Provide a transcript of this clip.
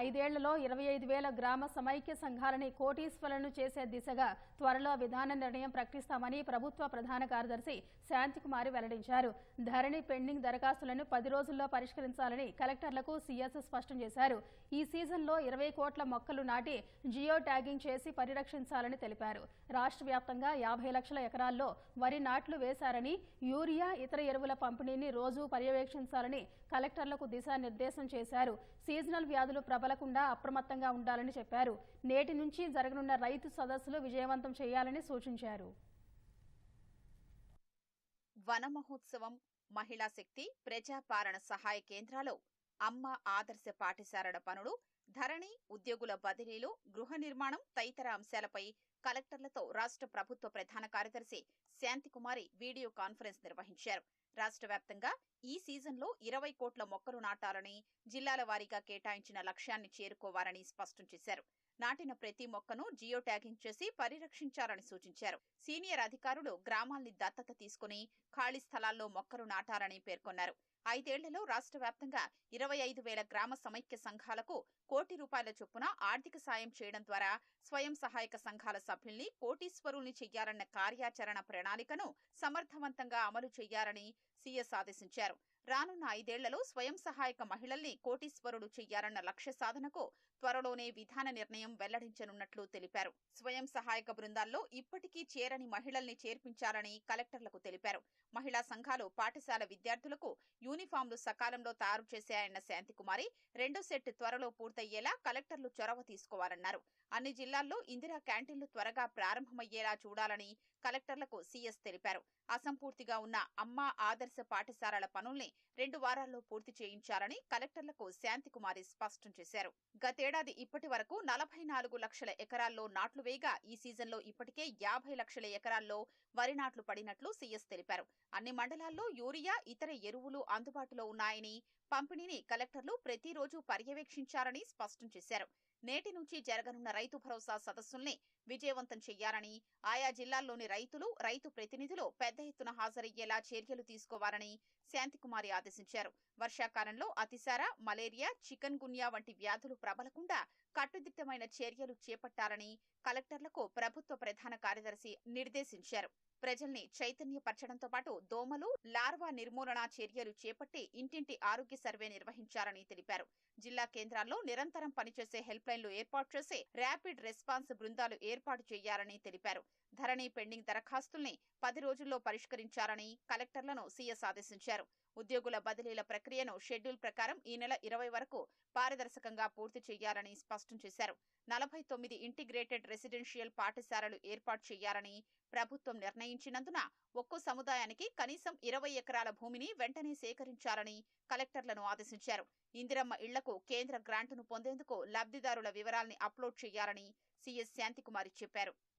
ఐదేళ్ళలో ఇరవై ఐదు వేల గ్రామ సమైక్య సంఘాలని కోటీశ్వరులను చేసే దిశగా త్వరలో విధాన నిర్ణయం ప్రకటిస్తామని ప్రభుత్వ ప్రధాన కార్యదర్శి శాంతికుమారి వెల్లడించారు. ధరణి పెండింగ్ దరఖాస్తులను పది రోజుల్లో పరిష్కరించాలని కలెక్టర్లకు సీఎస్ స్పష్టం చేశారు. ఈ సీజన్లో ఇరవై కోట్ల మొక్కలు నాటి జియో ట్యాగింగ్ చేసి పరిరక్షించాలని తెలిపారు. రాష్ట్ర వ్యాప్తంగా యాభై లక్షల ఎకరాల్లో వరి నాట్లు వేశారని యూరియా ఇతర ఎరువుల పంపిణీని రోజూ పర్యవేక్షించాలని కలెక్టర్లకు దిశానిర్దేశం చేశారు. సీజనల్ వ్యాధులు తగలకుండా అప్రమత్తంగా ఉండాలని చెప్పారు. నేటి నుంచి జరగనున్న రైతు సదస్సులు విజయవంతం చేయాలని సూచించారు. వన మహోత్సవం మహిళా శక్తి ప్రజాపాలన సహాయ కేంద్రాలు అమ్మ ఆదర్శ పాఠశాలల పనులు ధరణి ఉద్యోగుల బదిలీలు గృహ నిర్మాణం తదితర అంశాలపై కలెక్టర్లతో రాష్ట్ర ప్రభుత్వ ప్రధాన కార్యదర్శి శాంతికుమారి వీడియో కాన్ఫరెన్స్ నిర్వహించారు. రాష్ట్ర వ్యాప్తంగా ఈ సీజన్లో ఇరవై కోట్ల మొక్కలు నాటాలని జిల్లాల వారీగా కేటాయించిన లక్ష్యాన్ని చేరుకోవాలని స్పష్టం చేశారు. నాటిన ప్రతి మొక్కను జియో ట్యాగింగ్ చేసి పరిరక్షించాలని సూచించారు. సీనియర్ అధికారులు గ్రామాల్ని దత్తత తీసుకుని ఖాళీ స్థలాల్లో మొక్కలు నాటాలని పేర్కొన్నారు. ఐదేళ్ళలో రాష్ట్ర వ్యాప్తంగా ఇరవై ఐదు వేల గ్రామ సమైక్య సంఘాలకు కోటి రూపాయల చొప్పున ఆర్థిక సాయం చేయడం ద్వారా స్వయం సహాయక సంఘాల సభ్యుల్ని కోటీశ్వరుల్ని చెయ్యాలన్న కార్యాచరణ ప్రణాళికను సమర్థవంతంగా అమలు చేయాలని సీఎస్ ఆదేశించారు రానున్న ఐదేళ్ళలో స్వయం సహాయక మహిళల్ని కోటీశ్వరుడు చెయ్యాలన్న లక్ష్య సాధనకు త్వరలోనే విధాన నిర్ణయం వెల్లడించనున్నట్లు తెలిపారు. స్వయం సహాయక బృందాల్లో ఇప్పటికీ చేరని మహిళల్ని చేర్పించాలని కలెక్టర్లకు తెలిపారు. మహిళా సంఘాలు పాఠశాల విద్యార్థులకు యూనిఫామ్లు సకాలంలో తయారు చేశాయన్న శాంతికుమారి రెండో సెట్ త్వరలో పూర్తయ్యేలా కలెక్టర్లు చొరవ తీసుకోవాలన్నారు. అన్ని జిల్లాల్లో ఇందిరా క్యాంటీన్లు త్వరగా ప్రారంభమయ్యేలా చూడాలని కలెక్టర్లకు సీఎస్ తెలిపారు. అసంపూర్తిగా ఉన్న అమ్మ ఆదర్శ పాఠశాలల పనుల్ని రెండు వారాల్లో పూర్తి చేయించాలని కలెక్టర్లకు శాంతికుమారి స్పష్టం చేశారు. గతేడాది ఇప్పటి వరకు నలభై నాలుగు లక్షల ఎకరాల్లో నాట్లు వేయగా ఈ సీజన్లో ఇప్పటికే యాభై లక్షల ఎకరాల్లో వరి నాట్లు పడినట్లు సీఎస్ తెలిపారు. అన్ని మండలాల్లో యూరియా ఇతర ఎరువులు అందుబాటులో ఉన్నాయని పంపిణీని కలెక్టర్లు ప్రతిరోజు పర్యవేక్షించారని స్పష్టం చేశారు. నేటి నుంచి జరగనున్న రైతు భరోసా సదస్సుల్ని విజయవంతం చేయాలని ఆయా జిల్లాల్లోని రైతులు రైతు ప్రతినిధులు పెద్ద ఎత్తున హాజరయ్యేలా చర్యలు తీసుకోవాలని శాంతికుమారి ఆదేశించారు. వర్షాకాలంలో అతిసార మలేరియా చికన్ గున్యా వంటి వ్యాధులు ప్రబలకుండా కట్టుదిట్టమైన చర్యలు చేపట్టాలని కలెక్టర్లకు ప్రభుత్వ ప్రధాన కార్యదర్శి నిర్దేశించారు. ప్రజల్ని చైతన్యపరచడంతో పాటు దోమలు లార్వా నిర్మూలన చర్యలు చేపట్టి ఇంటింటి ఆరోగ్య సర్వే నిర్వహించారని తెలిపారు. జిల్లా కేంద్రాల్లో నిరంతరం పనిచేసే హెల్ప్ లైన్లు ఏర్పాటు చేసి ర్యాపిడ్ రెస్పాన్స్ బృందాలు ఏర్పాటు చేయాలని తెలిపారు. ధరణి పెండింగ్ దరఖాస్తుల్ని పది రోజుల్లో పరిష్కరించాలని కలెక్టర్లను సీఎస్ ఆదేశించారు. ఉద్యోగుల బదిలీల ప్రక్రియను షెడ్యూల్ ప్రకారం ఈ నెల ఇరవై వరకు పారదర్శకంగా పూర్తి చేయాలని స్పష్టం చేశారు. నలభై తొమ్మిది ఇంటిగ్రేటెడ్ రెసిడెన్షియల్ పాఠశాలలు ఏర్పాటు చేయాలని ప్రభుత్వం నిర్ణయించినందున ఒక్కో సముదాయానికి కనీసం ఇరవై ఎకరాల భూమిని వెంటనే సేకరించాలని కలెక్టర్లను ఆదేశించారు. ఇందిరమ్మ ఇళ్ళకు కేంద్ర గ్రాంటును పొందేందుకు లబ్ధిదారుల వివరాల్ని అప్లోడ్ చేయాలని సీఎస్ శాంతికుమారి చెప్పారు.